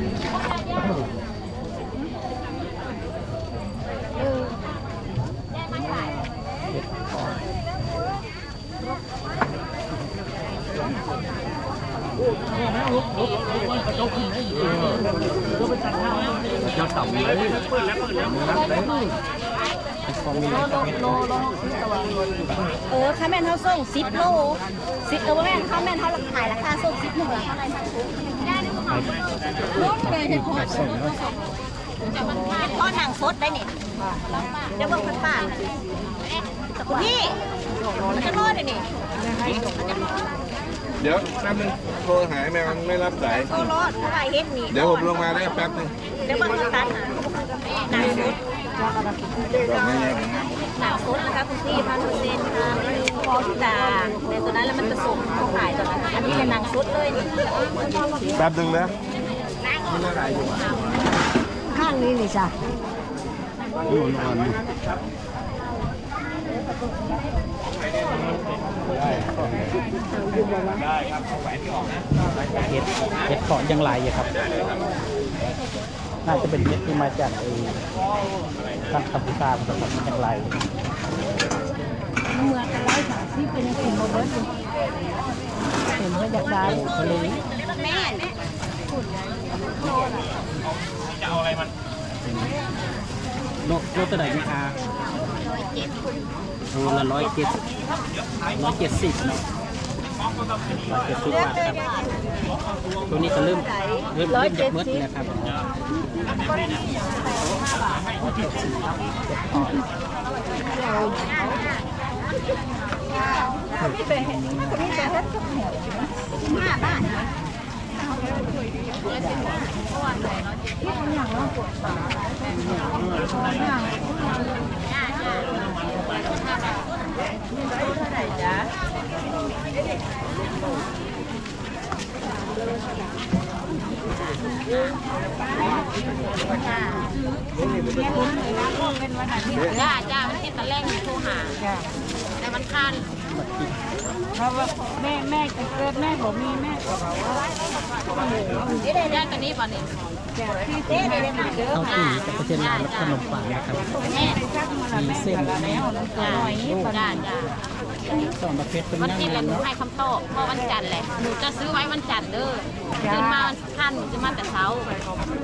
เลยเปิดแล้วเปิดแล้วโลโลเออค่าแม่นเท่าส่งสิบโลสิบเออว่าแม่นค่าแม่นเท่าขายราคาส่งสิบหนึ่งละเท่าไหร่ เลยเห็นพอส่งพ่อหนังสดได้เนี่ยเดี๋ยวเบิ่งพันบาทคุณพี่มันจะรอดเลยนี่เดี๋ยวแป๊บนึงโทรหายแมวไม่รับสายโอ้รอดเพราะว่าเฮ็ดนี่ เดี๋ยวผมลงมาได้แป๊บนึง เดี๋ยวเบิ่งตัดหา หนังสดดอกไม้แยกกันนะหนังสดนะคะคุณพี่พันเปอร์เซ็นต์ค่ะพอทุกอย่างในตัวนั้นแล้วมันผสมเข้าขายตัวนั้นอันนี้เป็นหนังสดเลยนี่แป๊บนึงนะข้างนี้นี่จ้ะเห็ดเห็ดเกาะยังไรอยู่ครับ น่าจะเป็นเห็ดที่มาจากไอ้ทางกัมพูชาผสมกับยังไรเมืองกันร้อยสามสิบเป็นยังไงโมเบิร์ตเห็นว่าอยากได้ทะเลแม่จะเอาอะไรมันโลโลตัวไหนมีอาโลละร้อยเจ็ดร้อยเจ็ดสิบเนาะ ร้อยเจ็ดสิบบาครับตัวนี้ก็เริ่มเริ่มเริ่มจากมืดนะครับห้าบาทจ้า จ้ามันเป็นตะแรกที่โทรหาแต่มันคัน เพราะว่าแม่แม่จะเกิดแม่ผมมีแม่ก็บอกว่าแยกกันนี้ป่ะนี่เด้เด้เด้มาข้าวจี่กับเปร์เซ็นต์และขนมปังนะครับแม่มีเส้นแม่จ้าจ้าจ้าสองประเภทเป็นวันยังที่ไงแล้วหนูเนาให้คำตอบเพราะวันจันทร์แหละหนูจะซื้อไว้วันจันทร์เด้อขึ้นมาวันท่านหนูจะมาแต่เช้า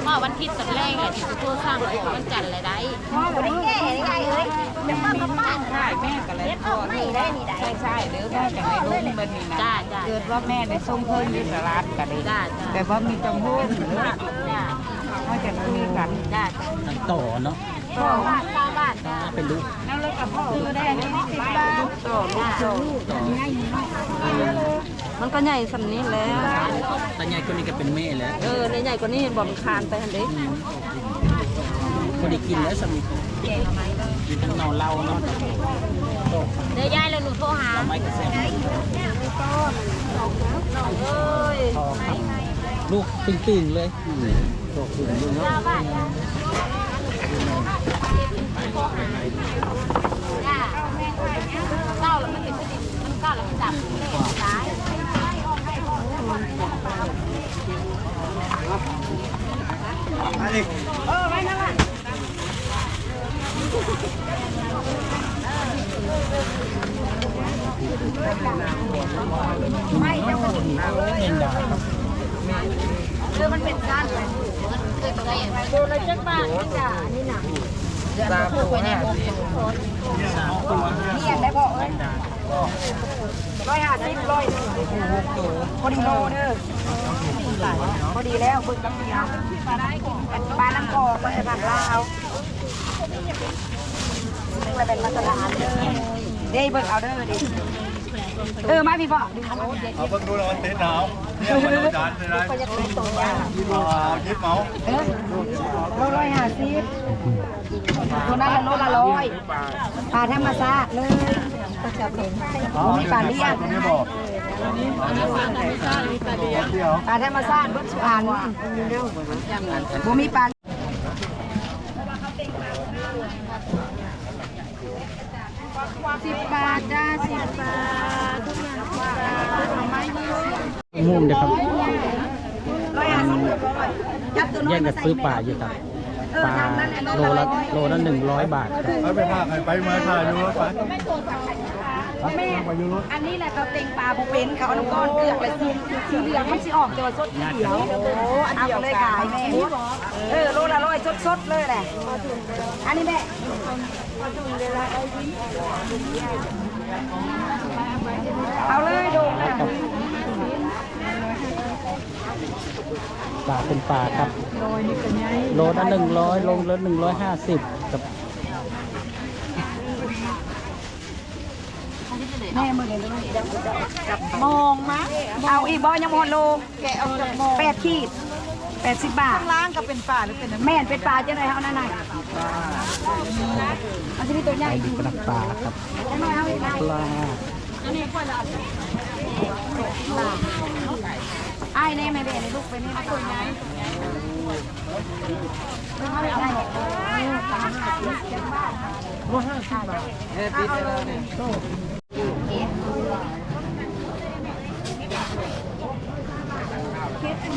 เพราะวันที่ตอนแรกอะที่จะโทรสร้างวันจันทร์เลยได้วันนี้แก่ยังไงเอ้ยจะมากับบ้านใช่แม่ก็เลยเล็ดออกไม่ได้นี่ได้ใช่ใช่หรือแม่จะในรุ่มมันนี่นะจ้าจ้าเกิดว่าแม่ในส่งเพิ่มมีสลัดกันเลยจ้าจ้าแต่ว่ามีจมูกหรือจ้าว่าจะมีกันจ้าทางต่อเนาะพ่อบ้านป้าบ้านจ้าเป็นลูกแล้วเลยกับพ่อคือได้นี่สิบบาทต่อลูกต่อต่อมันก็ใหญ่สำนี้แล้วตาใหญ่คนนี้ก็เป็นแม่แล้วเออในใหญ่กว่านี้บ่มนคานไปหันเด้พอได้กินแล้วส มิมีทั้งนอนเหล้าเนาะเดี๋ยวยายแล้วหนูโทรหาไม่กระเซ็น้องเอ้ยทองครับลูกตึงๆเลยโตขึ้นลูกเนาะจ้าบ้านจ้าจ้าเก้าแล้วมันเป็นประเด็นมันเก้าแล้วมันจับเลขซ้าย ไม่เองดาครับเลยเออมันเป็นสั้นเลยเคยไปไหนโดนเลยจักบาทนี่จ้ะนี่น่ะตาผูกไว้ในมุมเรียนได้บ่เอ้ยร้อยห้าสิบร้อยพอดีโลเด้อพอดีแล้วบึกกับเมียวปลาน้ำกอกก็จะผักลาวนึกว่เป็นมาตรฐานเด้อเด้เบิ่งเอาเด้อดิ เออมาพี่พ่อเอาเพิ่งดูแล้วมันติดหนาวเนี่ยมันโดนจานเลยนะก็จะเป็นตัวยาเอายิบเอาเออโลร้อยห้าสิบตัวนั้นละโลละร้อยปลาธรรมชาติเลยก็จะเป็นมีปลาเลี้ยงไม่บอกเดี๋ยวปลาธรรมชาติบุษานบ่มีปลาสิบบาทจ้าสิบบาท ทุกอย่างสิบบาทไม้ยี่สิบมุมเดียวครับร้อยห้าสิบจับตัวน้อแย่ยงมากันใส่ซื้อแม่ปลาอยู่ครับเออปลาทางนั้นน่ะโลละโลละหนึ่งร้อยบาทครับไปไปภาคไปมาถ่ายดูรถไปแม่อันนี้แหละเขาเต็งปลาบุเป็นเขาเอาน้ำก้อนเกลือกเลยสีสีเหลืองมันสิออกเจอสดเขียวโอ้อันเดียวเลยขายแม่เออโลละร้อยสดๆเลยแหละอันนี้แม่เอาเลยดูนะ ครับ ปลาเป็นปลาครับ โลละหนึ่งร้อยโลละหนึ่งร้อยห้าสิบกับแม่มือเลยมองนะเอาอีกบอยังหมดโลแกเอาจากมองแปดขีดแปดสิบบาทล้างก็เป็นปลาหรือเป็นแม่นเป็นปลาจะไหนเอาหน้าไหนมันจะมีตัวใหญ่ไก่อดิยู่บกับปลาครับจะ น้อยเอาอีกได้ปลาไอ้แน่แม่เบนในลูกไปนี่ตัวใหญ่เอาอีกได้แม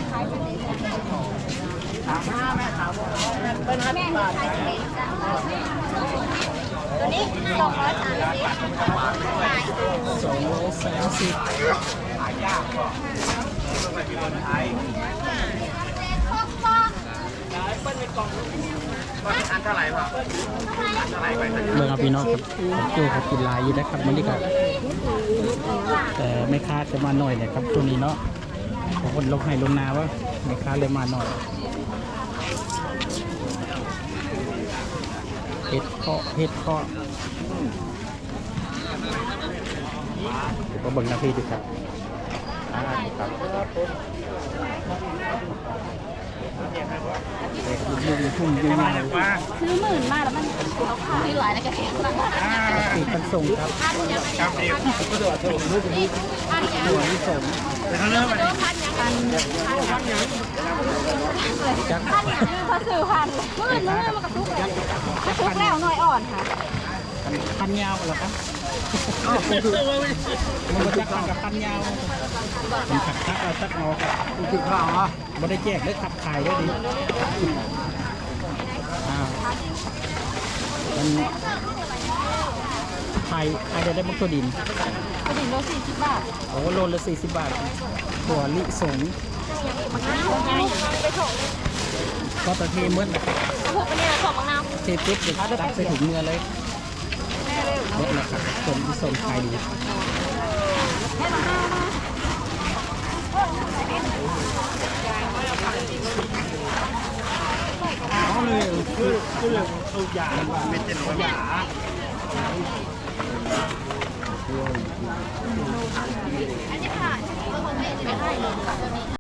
่ขายเป็นตัวนี้สองร้อยสามสิบสองร้อยสามสิบ อันเท่าไหร่ป่ะเมืองเอาพี่น้องครับผมเจอเขากินลายอยู่นะครับมันนี่ก็แต่ไม่ค้าจะมาหน่อยเนี่ยครับตัวนี้เนาะบางคนลงให้ลงนาว่าไม่ค้าเลยมาหน่อยเห็ดเคาะเห็ดเคาะเดี๋ยวก็เบิ่งหน้าพี่ดูครับ ครับเด็กยุ่งยุ่งยุ่งยุ่งซื้อหมื่นมาแล้วมันซื้อหลายแล้วก็แข็งติดกันส่งครับครับเดียวหัวที่ส่งแต่เขาเริ่มไปจักเขาซื้อพันหมื่นนึงมันกระทุกแล้วกระทุกแล้วหน่อยอ่อนค่ะพันยาวเหรอครับ มันก็จักกันกับพันยาวมันขัดทักเอาทักเอาครับคือข้าวอะไม่ได้แจกได้ขับขายได้ดีอ้ามันไทยไทยจะได้มักตัวดินกระดิ่งโลสี่สิบบาทโอ้โลละสี่สิบบาทถั่วลิสงก็ตะเทเมื่อนะครับพวกนี้ส่งมะนาวเทปุ๊บเดี๋ยวตักใส่ถุงเนื้อเลย เมื่อนะครับส่งที่ส่งขายดีเขาเลยคือคือเอายาไม่เจ็บเอายาอันนี้ค่ะไม่ให้